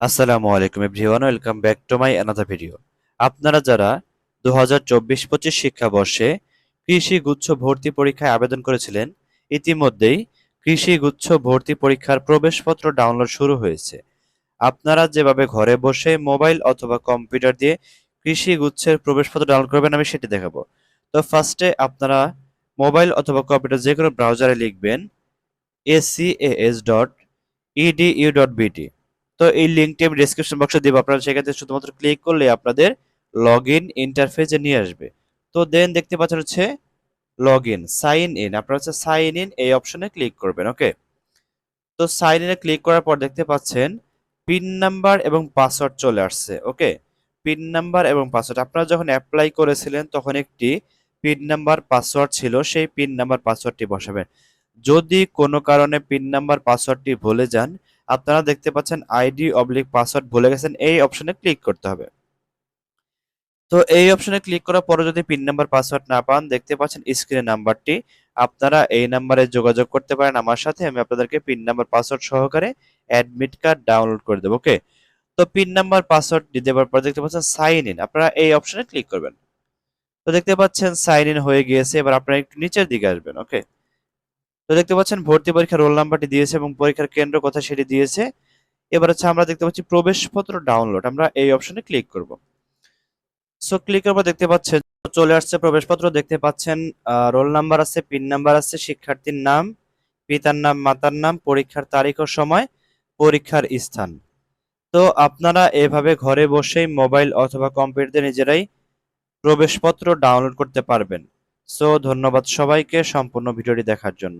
আসসালামু আলাইকুম everyone, welcome back to my another video আপনারা যারা দু হাজার চব্বিশ পঁচিশ শিক্ষাবর্ষে কৃষি গুচ্ছ ভর্তি পরীক্ষায় আবেদন করেছিলেন, ইতিমধ্যেই কৃষি গুচ্ছ ভর্তি পরীক্ষার প্রবেশপত্র ডাউনলোড শুরু হয়েছে। আপনারা যেভাবে ঘরে বসে মোবাইল অথবা কম্পিউটার দিয়ে কৃষি গুচ্ছের প্রবেশপত্র ডাউনলোড করবেন, আমি সেটি দেখাবো। তো ফার্স্টে আপনারা মোবাইল অথবা কম্পিউটার যে কোনো ব্রাউজারে লিখবেন এসিএএস ডট ইডিইউ ডট বিটি তো এই লিঙ্কটি আমি ডিসক্রিপশন বক্সে দিব। আপনারা সেক্ষেত্রে শুধুমাত্র ক্লিক করলে আপনাদের লগ ইন ইন্টারফেসে নিয়ে আসবে। তো দেন দেখতে পাচ্ছেন হচ্ছে লগ ইন সাইন ইন আপনারা হচ্ছে সাইন ইন এই অপশনে ক্লিক করবেন ওকে তো সাইন ইনে ক্লিক করার পর দেখতে পাচ্ছেন পিন নাম্বার এবং পাসওয়ার্ড চলে আসছে ওকে পিন নাম্বার এবং পাসওয়ার্ড আপনারা যখন অ্যাপ্লাই করেছিলেন তখন একটি পিন নাম্বার পাসওয়ার্ড ছিল, সেই পিন নাম্বার পাসওয়ার্ডটি বসাবেন। যদি কোনো কারণে পিন নাম্বার পাসওয়ার্ডটি ভুলে যান আপনারা দেখতে পাচ্ছেন আইডি অবলিক পাসওয়ার্ড ভুলে গেছেন, এই অপশনে ক্লিক করতে হবে। তো এই অপশনে ক্লিক করার পরে যদি পিন নাম্বার, পাসওয়ার্ড না পান, দেখতে পাচ্ছেন স্ক্রিনে নাম্বারটি। আপনারা এই নাম্বারে যোগাযোগ করতে পারেন আমার সাথে, আমি আপনাদেরকে পিন নাম্বার, পাসওয়ার্ড সহকারে অ্যাডমিট কার্ড ডাউনলোড করে দেবো, ওকে? তো পিন নাম্বার, পাসওয়ার্ড দেওয়ার পর দেখতে পাচ্ছেন সাইন ইন, আপনারা এই অপশনে ক্লিক করবেন। তো দেখতে পাচ্ছেন সাইন ইন হয়ে গিয়েছে, এবার আপনারা একটু নিচের দিকে আসবেন, ওকে? তো দেখতে পাচ্ছেন, ভর্তি পরীক্ষার রোল নাম্বারটি দিয়েছে এবং পরীক্ষার কেন্দ্র কোথায় সেটি দিয়েছে। এবার হচ্ছে আমরা দেখতে পাচ্ছি প্রবেশপত্র ডাউনলোড আমরা এই অপশনে ক্লিক করব। সো ক্লিক পর দেখতে পাচ্ছেন, চলে আসছে প্রবেশপত্র, দেখতে পাচ্ছেন রোল নাম্বার আছে পিন নাম্বার আছে, শিক্ষার্থীর নাম, পিতার নাম, মাতার নাম, পরীক্ষার তারিখ ও সময়, পরীক্ষার স্থান। তো আপনারা এভাবে ঘরে বসেই মোবাইল অথবা কম্পিউটারে নিজেরাই প্রবেশপত্র ডাউনলোড করতে পারবেন। সো ধন্যবাদ সবাইকে সম্পূর্ণ ভিডিওটি দেখার জন্য।